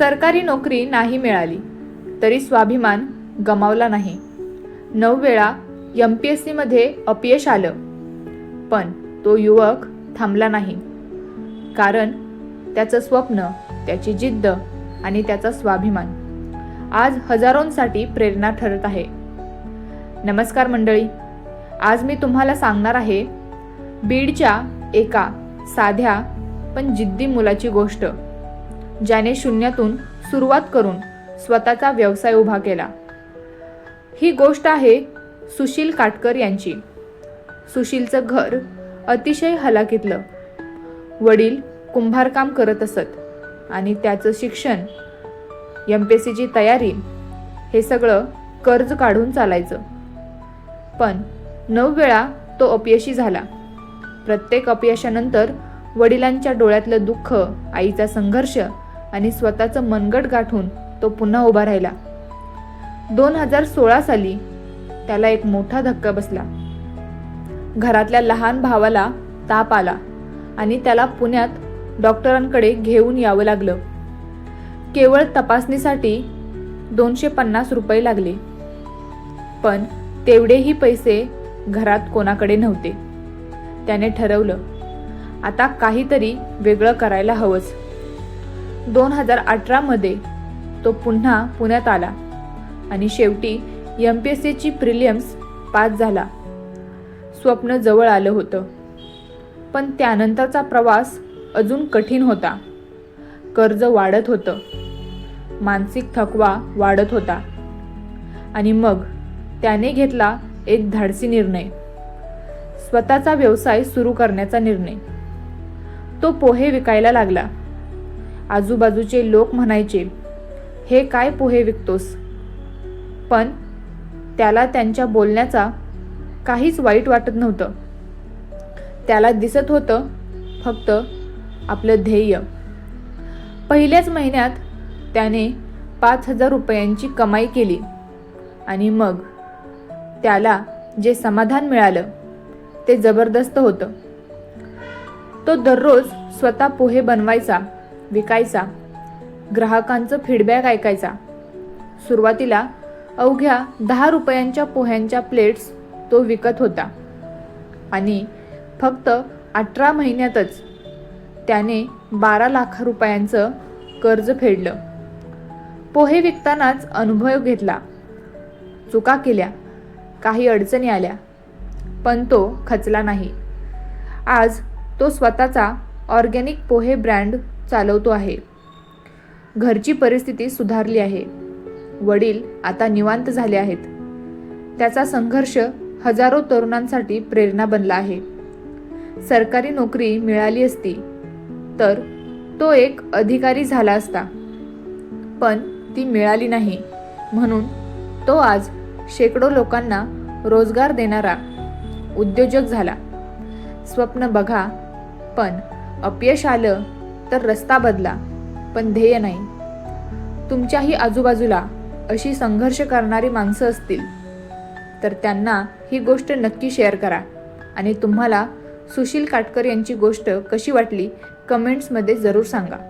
सरकारी नोकरी नाही मिळाली. तरी स्वाभिमान गमावला नाही. नऊ वेळा एम पी एस सीमध्ये अपयश आलं. पण तो युवक थांबला नाही. कारण त्याचं स्वप्न त्याची जिद्द आणि त्याचा स्वाभिमान आज हजारोंसाठी प्रेरणा ठरत आहे. नमस्कार मंडळी आज मी तुम्हाला सांगणार आहे बीडच्या एका साध्या पण जिद्दी मुलाची गोष्ट. ज्याने शून्यातून सुरुवात करून स्वतःचा व्यवसाय उभा केला. ही गोष्ट आहे सुशील काटकर यांची. सुशीलचं घर अतिशय हलाखीतलं. वडील कुंभारकाम करत असत आणि त्याचं शिक्षण एम पी एस सीची तयारी हे सगळं कर्ज काढून चालायचं. पण नऊ वेळा तो अपयशी झाला. प्रत्येक अपयशानंतर वडिलांच्या डोळ्यातलं दुःख आईचा संघर्ष आणि स्वतःचं मनगट गाठून तो पुन्हा उभा राहिला. दोन हजार सोळा साली त्याला एक मोठा धक्का बसला. घरातल्या लहान भावाला ताप आला आणि त्याला पुण्यात डॉक्टरांकडे घेऊन यावं लागलं. केवळ तपासणीसाठी दोनशे पन्नास रुपये लागले. पण तेवढेही पैसे घरात कोणाकडे नव्हते. त्याने ठरवलं आता काहीतरी वेगळं करायला हवंच. दोन हजार अठरामध्ये तो पुन्हा पुण्यात आला. आणि शेवटी एम पी एस सीची प्रिलियम्स पास झाला. स्वप्न जवळ आलं होतं. पण त्यानंतरचा प्रवास अजून कठीण होता. कर्ज वाढत होतं. मानसिक थकवा वाढत होता. आणि मग त्याने घेतला एक धाडसी निर्णय. स्वतःचा व्यवसाय सुरू करण्याचा निर्णय. तो पोहे विकायला लागला. आजूबाजूचे लोक म्हणायचे हे काय पोहे विकतोस? पण त्याला त्यांच्या बोलण्याचा काहीच वाईट वाटत नव्हतं. त्याला दिसत होतं फक्त आपलं ध्येय. पहिल्याच महिन्यात त्याने पाच हजार रुपयांची कमाई केली आणि मग त्याला जे समाधान मिळालं ते जबरदस्त होतं. तो दररोज स्वतः पोहे बनवायचा. विकायचा. ग्राहकांचं फीडबॅक ऐकायचा. सुरुवातीला अवघ्या दहा रुपयांच्या पोह्यांच्या प्लेट्स तो विकत होता. आणि फक्त अठरा महिन्यातच त्याने बारा लाख रुपयांचं कर्ज फेडलं. पोहे विकतानाच अनुभव घेतला. चुका केल्या. काही अडचणी आल्या. पण तो खचला नाही. आज तो स्वतःचा ऑर्गॅनिक पोहे ब्रँड चालवतो आहे. घरची परिस्थिती सुधारली आहे. वडील आता निवांत झाले आहेत. त्याचा संघर्ष हजारो तरुणांसाठी प्रेरणा बनला आहे. सरकारी नोकरी मिळाली असती तर तो एक अधिकारी झाला असता. पण ती मिळाली नाही म्हणून तो आज शेकडो लोकांना रोजगार देणारा उद्योजक झाला. स्वप्न बघा पण अपयश आलं तर रस्ता बदला पण ध्येय नाही. तुमच्याही आजूबाजूला अशी संघर्ष करणारी माणसं असतील. तर त्यांना ही गोष्ट नक्की शेअर करा आणि तुम्हाला सुशील काटकर यांची गोष्ट कशी वाटली कमेंट्समध्ये जरूर सांगा.